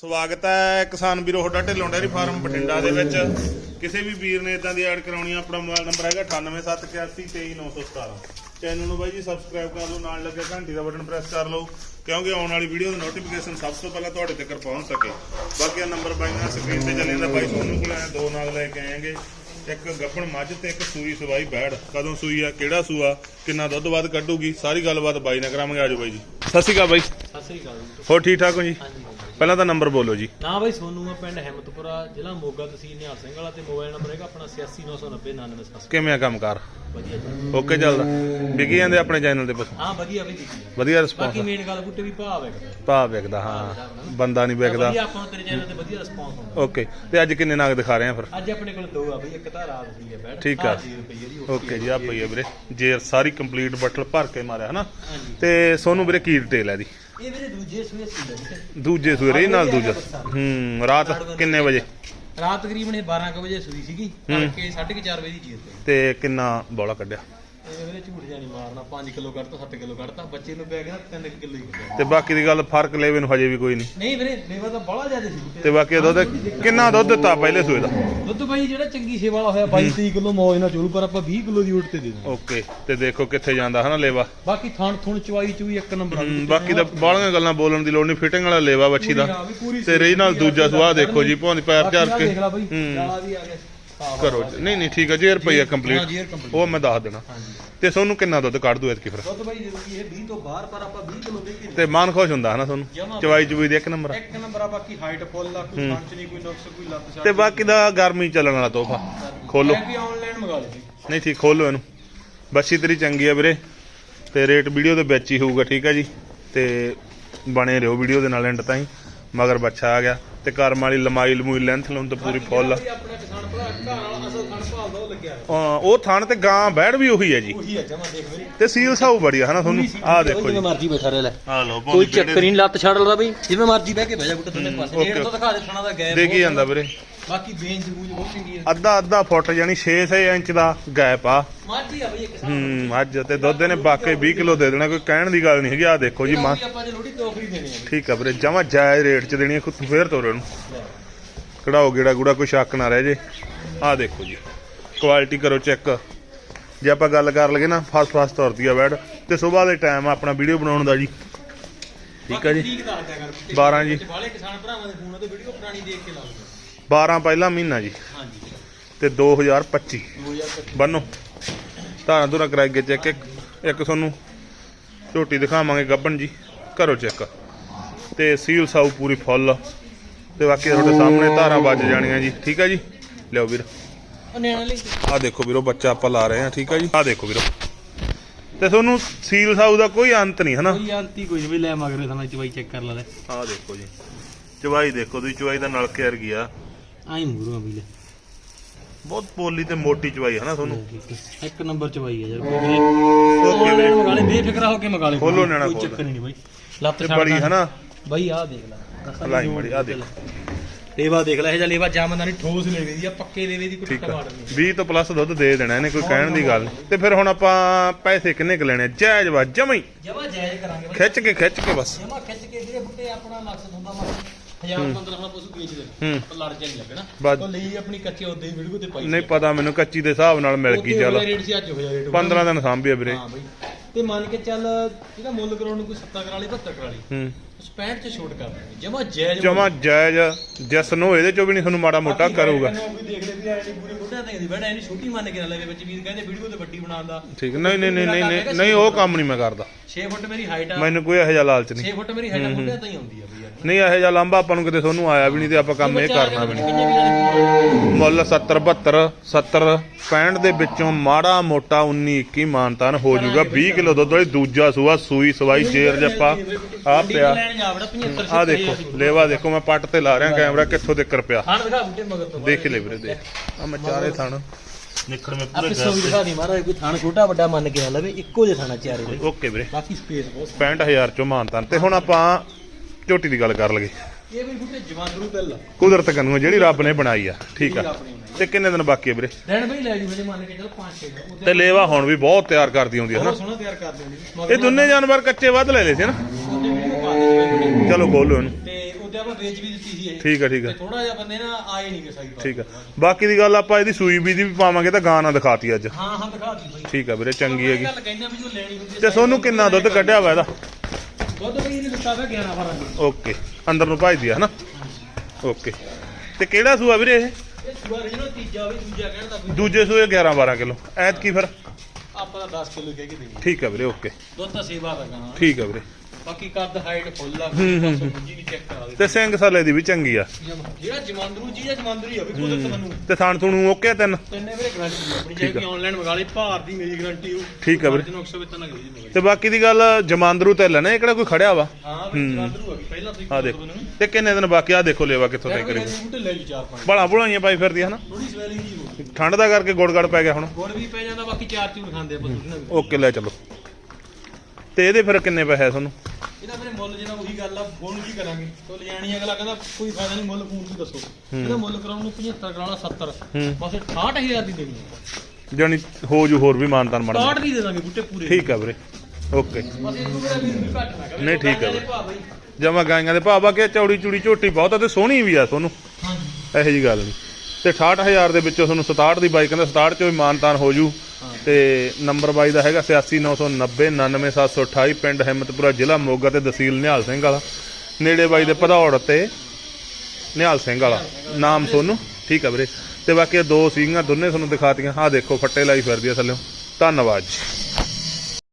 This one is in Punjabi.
ਸਵਾਗਤ ਹੈ ਕਿਸਾਨ ਵੀਰੋ ਤੁਹਾਡਾ ਢਿੱਲੋਂ ਡੈਰੀ ਫਾਰਮ ਬਠਿੰਡਾ ਦੇ ਵਿੱਚ। ਕਿਸੇ ਵੀ ਵੀਰ ਨੇ ਇਦਾਂ ਦੀ ਐਡ ਕਰਾਉਣੀ ਆ ਆਪਣਾ ਮੋਬਾਈਲ ਨੰਬਰ ਹੈਗਾ 9871823917 ਚੈਨਲ ਨੂੰ ਬਾਈ ਜੀ ਸਬਸਕ੍ਰਾਈਬ ਕਰ ਲਓ ਨਾਲ ਲੱਗੇ ਘੰਟੀ ਦਾ ਬਟਨ ਪ੍ਰੈਸ ਕਰ ਲਓ ਕਿਉਂਕਿ ਆਉਣ ਵਾਲੀ ਵੀਡੀਓ ਦੀ ਨੋਟੀਫਿਕੇਸ਼ਨ ਸਭ ਤੋਂ ਪਹਿਲਾਂ ਤੁਹਾਡੇ ਤੱਕ ਪਹੁੰਚ ਸਕੇ। ਬਾਕੀ ਆ ਨੰਬਰ ਬਾਈ ਨਾਲ ਸਕਰੀਨ ਤੇ ਚੱਲੇ ਜਾਂਦਾ ਬਾਈ ਸੋਨੂੰ ਕੋਲ ਆਏ ਦੋ ਨਾਗ ਲੈ ਕੇ ਆਏਗੇ। ਇੱਕ ਗੱਪਣ ਮੱਝ ਤੇ ਇੱਕ ਸੂਈ ਸਵਾਈ ਬੈੜ। ਕਦੋਂ ਸੂਈ ਆ ਕਿਹੜਾ ਸੂਆ ਕਿੰਨਾ ਦੁੱਧ ਵੱਧ ਕੱਢੂਗੀ ਸਾਰੀ ਗੱਲਬਾਤ ਬਾਈ ਨਾਲ ਕਰਾਵਾਂਗੇ। ਆਜੋ ਬਾਈ ਜੀ। ਸਤਿ ਸ਼੍ਰੀ ਅਕਾਲ ਬਾਈ। ਸਤਿ ਸ੍ਰੀ ਅਕਾਲ ਜੀ। ਹੋਰ ਠੀਕ ਠਾਕ ਹੋ ਜੀ? ਹਾਂਜੀ। ਪਹਿਲਾਂ ਤਾਂ ਨੰਬਰ ਬੋਲੋ ਜੀ। ਨਾ ਬਾਈ ਸੋਨੂ ਆ ਪਿੰਡ ਹਿੰਮਤਪੁਰਾ ਜ਼ਿਲ੍ਹਾ ਮੋਗਾ ਤਹਿਸੀਲ ਨਿਹਾਲ ਸਿੰਘ ਵਾਲਾ ਤੇ ਮੋਬਾਈਲ ਨੰਬਰ ਹੈਗਾ ਆਪਣਾ 86999997 ਕਿਵੇਂ ਆ ਕੰਮਕਾਰ ਵਧੀਆ ਜੀ। ਓਕੇ ਚੱਲਦਾ। ਵਿਕੀ ਜਾਂਦੇ ਆਪਣੇ ਚੈਨਲ ਤੇ ਬਸ ਹਾਂ ਵਧੀਆ ਵੀ ਜੀ। ਵਧੀਆ ਬਾਕੀ ਰਿਸਪੌਂਸ ਮੇਨ ਗੱਲ ਬੁੱਟੇ ਵੀ ਭਾਵ ਹੈ। ਭਾ ਵਿਕਦਾ ਹਾਂ। ਬੰਦਾ ਨਹੀਂ ਵਿਕਦਾ ਵਧੀਆ ਆਪਾਂ ਨੂੰ ਤੇਰੇ ਚੈਨਲ ਤੇ ਵਧੀਆ ਰਿਸਪੌਂਸ ਹੁੰਦਾ। ਓਕੇ ਤੇ ਅੱਜ ਕਿੰਨੇ ਨਾਗ ਦਿਖਾ ਰਹੇ ਆ ਫਿਰ? ਅੱਜ ਆਪਣੇ ਕੋਲ ਦੋ ਆ ਬਈ ਇੱਕ ਤਾਂ ਰਾਤ ਦੀ ਹੈ ਬੈਠ। ਠੀਕ ਆ। ਦੀ ਓਕੇ ਜੀ ਆ ਪਈ ਵੀਰੇ। ਜੇ ਸਾਰੀ ਕੰਪਲੀਟ ਬਟਲ ਭਰ ਕੇ ਮਾਰਿਆ ਹਨਾ? ਤੇ ਸੋਨੂੰ ਵੀਰੇ ਕੀ ਡਿਟੇਲ ਹੈ ਦੀ ਇਹ ਵੀਰੇ ਦੂਜੇ ਸੂਏ ਸਵੇਰੇ ਨਾਲ ਦੂਜਾ। ਹੂੰ ਰਾਤ ਕਿੰਨੇ ਵਜੇ? ਰਾਤ ਤਕਰੀਬਨ ਇਹ 12 ਕੁ ਵਜੇ ਸੂਈ ਸੀਗੀ। ਤੜਕੇ 4:30 ਵਜੇ ਦੀ ਚੀਜ਼ ਤੇ ਤੇ ਕਿੰਨਾ ਬੋਲਾ ਕੱਢਿਆ? ਇਹ ਵੀਰੇ ਝੂਠ ਜਾਨੀ ਮਾਰਨਾ 5 ਕਿਲੋ ਕੱਢਤਾ 7 ਕਿਲੋ ਕੱਢਤਾ ਬੱਚੇ ਨੂੰ ਪੈ ਗਿਆ 3 ਕਿਲੋ ਹੀ ਕੱਢਿਆ ਤੇ ਬਾਕੀ ਦੀ ਗੱਲ ਫ਼ਰਕ ਲੈਵੇ ਨੂੰ ਹਜੇ ਵੀ ਕੋਈ ਨਹੀਂ। ਨਹੀਂ ਵੀਰੇ ਲੇਵਾ ਤਾਂ ਬੜਾ ਜ਼ਿਆਦਾ ਸੀ ਤੇ ਬਾਕੀ ਦੁੱਧ ਕਿੰਨਾ ਦੁੱਧ ਦਿੱਤਾ ਪਹਿਲੇ ਸੂਏ ਦਾ? ਦੁੱਧ ਬਾਈ ਜਿਹੜਾ ਚੰਗੀ ਸੇਵਾ ਵਾਲਾ ਹੋਇਆ 22 23 ਕਿਲੋ ਮੌਜ ਨਾਲ ਚੋਰੂ ਪਰ ਆਪਾਂ 20 ਕਿਲੋ ਦੀ ਊਟ ਤੇ ਦੇ ਦਾਂਗੇ ਓਕੇ ਤੇ ਦੇਖੋ ਕਿੱਥੇ ਜਾਂਦਾ ਹਨਾ ਲੇਵਾ। ਬਾਕੀ ਥਣ ਥੁਣ ਚਵਾਈ ਚੂਈ ਇੱਕ ਨੰਬਰ ਬਾਕੀ ਤਾਂ ਬਾਹਲੀਆਂ ਗੱਲਾਂ ਬੋਲਣ ਦੀ ਲੋੜ ਨਹੀਂ ਫਿਟਿੰਗ ਵਾਲਾ ਲੇਵਾ ਬੱਚੀ ਦਾ। ਤੇ ਰਹੀ ਨਾਲ ਦੂਜਾ ਸੁਆਹ ਦੇਖੋ ਜੀ ਭੌਂਦ ਪੈਰ ਝਾੜ ਕੇ। ਦੇਖ ਲੈ ਬਾਈ ਹੂੰ। ਜਾਲਾ ਵੀ ਆ ਗਿਆ। ਕਰੋ ਜੀ। ਨਹੀਂ ਨਹੀਂ ਠੀਕ ਹੈ ਜੇ ਰੁਪਈਆ ਹਾਂ ਕੰਪਲੀਟ ਉਹ ਮੈਂ ਦੱਸ ਦੇਣਾ। ਹਾਂਜੀ। ਤੇ ਤੁਹਾਨੂੰ ਕਿੰਨਾ ਦੁੱਧ ਕੱਢ ਦੂ ਇਤਕੀ ਫਿਰ? ਦੁੱਧ ਬਾਈ ਕਿ ਇਹ 20 ਤੋਂ ਬਾਹਰ ਪਰ ਆਪਾਂ 20 ਕਿਲੋ ਦੇ ਕੇ ਤੇ ਮਨ ਖੁਸ਼ ਹੁੰਦਾ ਹਨਾ ਤੁਹਾਨੂੰ ਜਮਾਂ। ਚਵਾਈ ਦੇ ਇੱਕ ਨੰਬਰ ਇੱਕ ਨੰਬਰ ਆ ਬਾਕੀ ਹਾਈਟ ਫੁੱਲ ਆ ਕੋਈ ਪੰਚ ਨਹੀਂ ਕੋਈ ਨੁਕਸ ਕੋਈ ਲੱਤ ਛੱਡ ਤੇ ਬਾਕੀ ਦਾ ਗਰਮੀ ਚੱਲਣ ਵਾਲਾ ਤੋਹਫਾ। ਖੋਲੋ। ਇਹ ਵੀ ਆਨਲਾਈਨ ਮੰਗਾ ਲਈ ਨਹੀਂ ਠੀਕ ਖੋਲੋ ਇਹਨੂੰ। ਬੱਚੀ ਤੇਰੀ ਚੰਗੀ ਆ ਵੀਰੇ। ਤੇ ਰੇਟ ਵੀਡੀਓ ਦੇ ਵਿੱਚ ਹੀ ਹੋਊਗਾ ਠੀਕ ਆ ਜੀ। ਤੇ ਬਣੇ ਰਹੋ ਵੀਡੀਓ ਦੇ ਨਾਲ ਐਂਡ ਤਾਈਂ। ਮਗਰ ਬੱਚਾ ਆ ਗਿਆ ਤੇ ਕਰਮ ਵਾਲੀ ਲੰਮਾਈ ਲਮੂਈ ਲੈਂਥ ਲਾਉਣ ਤਾਂ ਪੂਰੀ ਫੁੱਲ ਆ। ਬਾਕੀ ਆਪਣਾ ਕਿਸਾਨ ਭਰਾ ਘਰ ਵਾਲਾ ਅਸਲ ਥਣ ਭਾਲਦਾ ਉਹ ਲੱਗਿਆ। ਹਾਂ, ਉਹ ਥਣ ਤੇ ਗਾਂ ਬੈੜ ਵੀ ਉਹੀ ਹੈ ਜੀ। ਉਹੀ ਆ ਜਮਾ ਦੇਖ ਵੀਰੇ ਤੇ ਸੀਲ ਸਾਊ ਬੜੀ ਆ ਹਨਾ ਤੁਹਾਨੂੰ? ਆਹ ਦੇਖੋ ਜੀ। ਜਿਵੇਂ ਮਰਜ਼ੀ ਬੈਠਾ ਰਹਿ ਲੈ। ਆਹ ਲਓ ਕੋਈ ਚੱਕਰ ਨਹੀਂ ਲੱਤ ਛੱਡ ਲਦਾ ਬਈ। ਜਿਵੇਂ ਮਰਜ਼ੀ ਬਹਿ ਕੇ ਬਹਿ ਜਾ ਬੁੱਟੇ ਦੋਨੇ ਪਾਸੇ। ਡੇਢ ਤੋਂ ਦਿਖਾ ਦੇ ਥਣਾ ਦਾ ਗੈਪ ਦੇਖੀ ਜਾਂਦਾ ਵੀਰੇ। ਬਾਕੀ ਬੇਂਚ ਬੂਜ ਬਹੁਤ ਚੰਗੀ ਹੈ। ਅੱਧਾ ਅੱਧਾ ਫੁੱਟ ਯਾਨੀ 6-6 ਇੰਚ ਦਾ ਗੈਪ ਆ। ਮਰਜ਼ੀ ਆ ਬਈ ਇੱਕ ਸਾਹ ਹੂੰ ਅੱਜ ਤੇ ਦੁੱਧ ਨੇ ਬਾਕੀ 20 ਕਿਲੋ ਦੇ ਦੇਣਾ ਕੋਈ ਕਹਿਣ ਦੀ ਗੱਲ ਨਹੀਂ ਹੈਗੀ ਆ ਦੇਖੋ ਜੀ ਮਾਂ ਆਪਾਂ ਜੇ ਲੋੜੀ ਤੋਕਰੀ ਦੇਣੀ ਹੈ। ਠੀਕ ਆ ਵੀਰੇ ਜਮਾ ਜਾਇਜ਼ ਰੇਟ ਚ ਦੇਣੀ ਆ ਖੁਦ ਫੇਰ ਤੋਰੋ ਇਹਨੂੰ ਕਢਾਓ ਗੇੜਾ ਗੂੜਾ ਕੋਈ ਸ਼ੱਕ ਨਾ ਰਹਿ ਜੇ। ਆ ਦੇਖੋ ਜੀ ਕੁਆਲਿਟੀ ਕਰੋ ਚੈੱਕ। ਜੇ ਆਪਾਂ ਗੱਲ ਕਰ ਲਗੇ ਨਾ ਫਾਸਟ ਫਾਸਟ ਤੁਰਦੀ ਆ ਬੈਡ ਤੇ ਸਵੇਰ ਦੇ ਟਾਈਮ ਆ ਆਪਣਾ ਵੀਡੀਓ ਬਣਾਉਣ ਦਾ ਜੀ। ਠੀਕ ਆ ਜੀ। ਠੀਕ ਦੱਸ ਦਿਆ ਕਰ। 12 ਜੀ। ਵਾਲੇ ਕਿਸਾਨ ਭਰਾਵਾਂ ਦੇ ਫੋਨਾਂ ਤੇ ਵੀਡੀਓ ਪੁਰਾਣੀ ਦੇਖ ਕੇ ਲਾਉਂਦੇ 12 ਪਹਿਲਾ ਮਹੀਨਾ ਜੀ। ਹਾਂਜੀ। ਤੇ 2025 2025 ਬੰਨੋ। ਧਾਰਾਂ ਧੁਰਾ ਕਰਾਈ ਗਏ ਚੈੱਕ। ਇੱਕ ਇੱਕ ਤੁਹਾਨੂੰ ਝੋਟੀ ਦਿਖਾਵਾਂਗੇ ਗੱਬਣ ਜੀ। ਕਰੋ ਚੈੱਕ। ਤੇ ਸੀਲ ਸਾਊ ਪੂਰੀ ਫੁੱਲ। ਤੇ ਬਾਕੀ ਤੁਹਾਡੇ ਸਾਹਮਣੇ ਧਾਰਾਂ ਵੱਜ ਜਾਣੀਆਂ ਜੀ। ਠੀਕ ਹੈ ਜੀ? ਲਿਓ ਵੀਰ। ਆਹ ਦੇਖੋ ਵੀਰੋ ਬੱਚਾ ਆਪਾਂ ਲਾ ਰਹੇ ਹਾਂ। ਠੀਕ ਹੈ ਜੀ? ਆਹ ਦੇਖੋ ਵੀਰੋ। ਤੇ ਤੁਹਾਨੂੰ ਸੀਲ ਸਾਊ ਦਾ ਕੋਈ ਅੰਤ ਨਹੀਂ ਹਨਾ? ਕੋਈ ਅੰਤੀ ਕੋਈ ਨਹੀਂ। ਬਈ ਲੈ ਮਗਰੇ ਥਾਣਾ ਚਵਾਈ ਚੈੱਕ ਕਰ ਲੈ ਆਹ ਦੇਖੋ ਜੀ। ਚਵਾਈ ਦੇਖੋ ਤੁਸੀਂ। ਚਵਾਈ ਦਾ ਨਲਕੇ ਵਰਗੀ ਆ। ਆਈ ਮੂਰੋ ਬਈ ਲੈ। ਬਹੁਤ ਪੋਲੀ ਤੇ ਮੋਟੀ ਚਵਾਈ ਹਨਾ ਤੁਹਾਨੂੰ। ਇੱਕ ਨੰਬਰ ਚਵਾਈ ਹੈ ਯਾਰ। ਓਕੇ ਵੀਰੇ। ਮਗਾ ਲੈ ਬੇਫਿਕਰਾ ਹੋ ਕੇ ਮਗਾ ਲੈ। ਖੋਲੋ ਨਿਆਣਾ ਕੋਈ। ਚੱਕਰ ਨਹੀਂ ਬਈ। ਲੱਤ ਬੜੀ ਹਨਾ ਬਈ ਆਹ ਦੇਖ ਲੈ। ਲਾਈ ਬੜੀ ਆਹ ਦੇਖੋ। ਲੇਵਾ ਦੇਖ ਲੈ ਇਹ ਜਾਂ ਲੇਵਾ ਜਾਮਦਾ ਨਹੀਂ ਠੋਸ ਲੇਵੇ ਦੀ ਆ ਪੱਕੇ ਲੇਵੇ ਦੀ ਕੋਈ ਟਮਾਟਰ ਨਹੀਂ। 20 ਤੋਂ ਪਲੱਸ ਦੁੱਧ ਦੇ ਦੇਣਾ ਇਹਨੇ ਕੋਈ ਕਹਿਣ ਦੀ ਗੱਲ। ਤੇ ਫਿਰ ਹੁਣ ਆਪਾਂ ਪੈਸੇ ਕਿੰਨੇ ਕੁ ਲੈਣੇ? ਜਾਇਜ਼ ਵਾ ਜਮਈ ਜਮਾ ਜਾਇਜ਼ ਕਰਾਂਗੇ ਖਿੱਚ ਕੇ ਖਿੱਚ ਕੇ ਬਸ। ਜਮਾ 1000 1500 ਪਸ਼ੂ ਵੇਚ ਦੇ। ਪਰ ਲੜ ਜਾਣ ਨਹੀਂ ਪਤਾ ਜਮਾ ਜਾਇਜ਼ ਜਮਾ ਵੀ ਮਾੜਾ ਮੋਟਾ ਕਰੂਗਾ। ਠੀਕ। ਨਹੀਂ ਉਹ ਕੰਮ ਨਹੀਂ ਮੈਂ ਕਰਦਾ। 6 ਫੁੱਟ ਮੇਰੀ ਹਾਈਟ ਆ। ਮੈਨੂੰ ਕੋਈ ਇਹੋ ਜਿਹਾ ਲਾਲਚ ਨਹੀਂ। 6 ਫੁੱਟ ਮੇਰੀ ਹਾਈਟ ਆ ਬੁੱਢਾ ਤਾਂ ਹੀ ਆਉਂਦੀ ਆ ਬਈ ਯਾਰ। ਨਹੀਂ ਇਹੋ ਜਿਹਾ ਲਾਂਬਾ ਆਪਾਂ ਨੂੰ ਕਿਤੇ ਤੁਹਾਨੂੰ ਆਇਆ ਵੀ ਨਹੀਂ ਤੇ ਆਪਾਂ ਕੰਮ ਇਹ ਕਰਨਾ ਵੀ ਨਹੀਂ। ਕਿੰਨੇ ਵੀ ਮੁੱਲ 70 72 70 65 ਦੇ ਵਿੱਚੋਂ ਮਾੜਾ ਮੋਟਾ 19 21 ਮਾਨਤਾਨ ਹੋ ਜਾਊਗਾ। 20 ਕਿਲੋ ਦੁੱਧ ਵਾਲੀ ਦੂਜਾ ਸੂਆ ਸੂਈ ਸਵਾਈ ਚੇਰ ਜੱਪਾ। ਆ ਪਿਆ। ਲੈਣ ਜਾ ਵੜਾ 75 ਆ ਦੇਖੋ ਲੇਵਾ ਦੇਖੋ ਮੈਂ ਪੱਟ ਤੇ ਲਾ ਰਿਹਾ ਕੈਮਰਾ ਕਿੱਥੋਂ ਤੱਕ ਪਿਆ। ਹਾਂ ਦਿਖਾ ਬੁੱਢੇ ਮਗਰ ਤੋਂ। ਦੇਖ ਲੈ ਵੀਰੇ ਦੇਖ। ਆ ਮੈਂ ਚਾਰੇ ਥਣ। ਨਿਕੜ ਮੈਂ ਆਪੇ ਸੋ ਵੀ ਦਿਖਾ ਦੀ ਮਹਾਰਾਜ ਕੋਈ ਥਾਣ ਛੋਟਾ ਵੱਡਾ ਮੰਨ ਕੇ ਨਾ ਲਵੇ ਇੱਕੋ ਜਿਹਾ ਥਾਣਾ ਚਾਰੇ ਦੇ ਓਕੇ ਵੀਰੇ। ਬਾਕੀ ਸਪੇਸ ਬਹੁਤ 65000 ਚੋਂ ਮਾਨਤਾਨ। ਤੇ ਹੁਣ ਆਪਾਂ ਝੋਟੀ ਦੀ ਗੱਲ ਕਰ ਲਗੇ ਇਹ ਵੀ ਕੁਦਰਤ ਕੰਨੂ ਜਿਹੜੀ ਰੱਬ ਨੇ ਬਣਾਈ ਆ ਠੀਕ ਆ। ਤੇ ਕਿੰਨੇ ਦਿਨ ਬਾਕੀ ਆ ਵੀਰੇ? ਰਹਿਣ ਬਈ ਲੈ ਜੂ ਹਜੇ ਮੰਨ ਕੇ ਚਲੋ 5 6 ਦਿਨ। ਤੇ ਲੇਵਾ ਹੁਣ ਵੀ ਬਹੁਤ ਤਿਆਰ ਕਰਦੀ ਸੋਹਣਾ ਤਿਆਰ ਕਰ ਦਿੰਦੀ ਇਹ ਦੋਨੇ ਜਾਨਵਰ ਕੱਚੇ ਵੱਧ ਲੈ ਲਏ ਸੀ ਨਾ ਚਲੋ ਖੋਲੋ ਇਹਨੂੰ। ਤੇ ਉਹਦੇ ਆਪਾਂ ਵੇਚ ਵੀ ਦਿੱਤੀ ਸੀ ਇਹ। ਠੀਕ ਆ ਠੀਕ ਆ। ਥੋੜਾ ਜਿਹਾ ਬੰਦੇ ਨਾ ਆਏ ਨਹੀਂ ਕਿ ਪਾਸੇ। ਠੀਕ ਆ। ਬਾਕੀ ਦੀ ਗੱਲ ਆਪਾਂ ਇਹਦੀ ਸੂਈ ਵੀ ਦੀ ਵੀ ਪਾਵਾਂਗੇ ਤਾਂ ਗਾਂ ਨਾ ਦਿਖਾਤੀ ਅੱਜ। ਹਾਂ ਹਾਂ ਦਿਖਾ ਦੀ ਬਾਈ। ਠੀਕ ਆ ਵੀਰੇ ਚੰਗੀ ਹੈਗੀ। ਗੱਲ ਕਹਿੰਦੇ ਜੋ ਲੈਣੀ ਹੁੰਦੀ ਤੇ ਸੋਨੂੰ ਕਿੰਨਾ ਦੁੱਧ ਕੱਢਿਆ ਵਾ ਇਹਦਾ? ਦੁੱਧ ਬਈ ਇਹਨੇ ਦਿੱਤਾ ਵਾ 11 12 ਦੀ ਓਕੇ ਅੰਦਰ ਨੂੰ ਭਜਦੀ ਆ ਹਨਾ? ਓਕੇ। ਤੇ ਕਿਹੜਾ ਸੂਆ ਵੀਰੇ ਇਹ? ਇਹ ਸੂਆ ਰੀਜਨਲ ਤੀਜਾ ਵੀ ਦੂਜਾ ਕਹਿਣ ਦਾ ਦੂਜੇ ਸੂਏ 11 12 ਕਿਲੋ। ਐਤ ਕੀ ਫਿਰ? ਆਪਾਂ ਤਾਂ 10 ਕਿਲੋ ਕਹਿ ਕੇ ਦੇਣੀ। ਠੀਕ ਆ ਵੀਰੇ ਓਕੇ। ਦੁੱਧ ਤਾਂ ਸੇਵਾ ਦਾ ਠੀਕ ਆ ਵੀਰੇ। ਬਾਕੀ ਕੱਦ ਹਾਈਟ ਫੁੱਲ ਆ ਹੂੰ, ਹੂੰ, ਹੂੰ। ਜੀ ਵੀ ਚੈੱਕ ਕਰਾ ਦੇ ਤੇ ਸਿੰਘ ਸਾਲੇ ਦੀ ਵੀ ਚੰਗੀ ਆ। ਜਿਹੜਾ ਜਮਾਂਦਰੂ ਜੀ ਜਾਂ ਜਮਾਂਦਰੂ ਆ ਵੀ ਕੁਦਰਤ ਮੈਨੂੰ। ਤੇ ਥਣ ਥੁਣੂ ਓਕੇ ਆ ਤਿੰਨ? ਤਿੰਨੇ ਵੀਰੇ ਗਾਰੰਟੀ ਆਪਣੀ ਜੇ ਆ। ਕਿ ਆਨਲਾਈਨ ਮੰਗਾ ਲਈ ਭਾਰ ਦੀ ਮੇਰੀ ਗਾਰੰਟੀ ਹੋ ਠੀਕ ਆ ਵੀਰੇ। ਜਨੋਂ 175 ਲੱਗ ਜੀ ਤੇ ਬਾਕੀ ਦੀ ਗੱਲ ਜਮਾਂਦਰੂ ਤੇ ਲੈਣਾ ਇਹ ਕਿਹੜਾ ਕੋਈ ਖੜਿਆ ਵਾ? ਹਾਂ ਵੀ ਹੂੰ। ਜਮਾਂਦਰੂ ਆ ਪਹਿਲਾਂ ਤੋਂ ਹੀ ਆ ਦੇਖੋ। ਤੇ ਕਿੰਨੇ ਦਿਨ ਬਾਕੀ ਆ ਦੇਖੋ ਲੇਵਾ ਕਿੱਥੋਂ ਤੱਕ ਕਰੀ। ਬੂਟੇ ਲੈ ਜੀ ਚਾਰ ਪੰਜ। ਬੜਾ ਬੁਲਾਈਆਂ ਪਾਈ ਫਿਰਦੀ ਹਨਾ? ਥੋੜੀ ਸਵੈਲਿੰਗ ਜੀ ਹੋ ਗਈ। ਠੰਡ ਦਾ ਕਰਕੇ ਗੋੜ ਗੜ ਪੈ ਗਿਆ ਹੁਣ। ਗੁੜ ਵੀ ਪੈ ਜਾਂਦਾ ਬਾਕੀ ਚਾਰ ਚੂਰ ਖਾਂਦੇ ਆਪਾਂ ਓਕੇ ਲੈ ਚਲੋ। ਤੇ ਇਹਦੇ ਫਿਰ ਕਿੰਨੇ ਪੈਸੇ ਤੁਹਾਨੂੰ? ਇਹਦਾ ਮੇਰੇ ਮੁੱਲ ਜਿਹੜਾ ਉਹੀ ਗੱਲ ਆ ਹੁਣ ਕੀ ਕਰਾਂਗੇ? ਤੋ ਲਿਆਣੀ ਅਗਲਾ ਕਹਿੰਦਾ ਕੋਈ ਫਾਇਦਾ ਨਹੀਂ ਮੁੱਲ ਫੋਨ ਦੀ ਦੱਸੋ। ਇਹਦਾ ਮੁੱਲ ਕਰਾਉਣ ਨੂੰ 75 ਕਰਾਉਣਾ 70 ਹੂੰ। ਬਸ 68000 ਦੀ ਦੇਣੀ ਜਾਨੀ ਹੋ ਜੂ ਹੋਰ ਵੀ ਮਾਨਤਾਨ ਮੜ 60 ਦੀ ਦੇ ਦਾਂਗੇ ਬੂਟੇ ਪੂਰੇ। ਠੀਕ ਆ ਵੀਰੇ। ਓਕੇ। ਵੀ ਨਹੀਂ, ਠੀਕ ਆ ਜਮਾ ਗਾਈਆਂ ਦੇ ਭਾਅ ਬਾਕੀ ਚੌੜੀ ਚੂੜੀ ਝੋਟੀ ਬਹੁਤ ਆ ਤੇ ਸੋਹਣੀ ਵੀ ਆ ਤੁਹਾਨੂੰ। ਹਾਂਜੀ। ਇਹੋ ਜੀ ਗੱਲ ਨਹੀਂ। ਤੇ 68000 ਦੇ ਵਿੱਚੋਂ ਤੁਹਾਨੂੰ 67 ਦੀ ਬਾਈ ਕਹਿੰਦਾ 67 ਚੋਂ ਵੀ ਮਾਨਤਾਨ ਹੋ ਜੂ। ਤੇ ਨੰਬਰ ਬਾਈ ਦਾ ਹੈਗਾ 86990 99728 ਪਿੰਡ ਹਿੰਮਤਪੁਰਾ ਜ਼ਿਲ੍ਹਾ ਮੋਗਾ ਤੇ ਤਹਿਸੀਲ ਨਿਹਾਲ ਸਿੰਘ ਵਾਲਾ। ਨੇੜੇ ਬਾਈ ਦੇ ਭਦੌੜ ਤੇ ਨਿਹਾਲ ਸਿੰਘ ਵਾਲਾ। ਨਾਮ ਸੋਨੂੰ? ਠੀਕ ਆ ਵੀਰੇ। ਤੇ ਬਾਕੀ ਇਹ ਦੋ ਸੀਗੀਆਂ, ਦੋਨੇ ਤੁਹਾਨੂੰ ਦਿਖਾਤੀਆਂ। ਆਹ ਦੇਖੋ, ਫੱਟੇ ਲਾਈ ਫਿਰਦੀ ਆ ਥੱਲੇ। ਧੰਨਵਾਦ ਜੀ।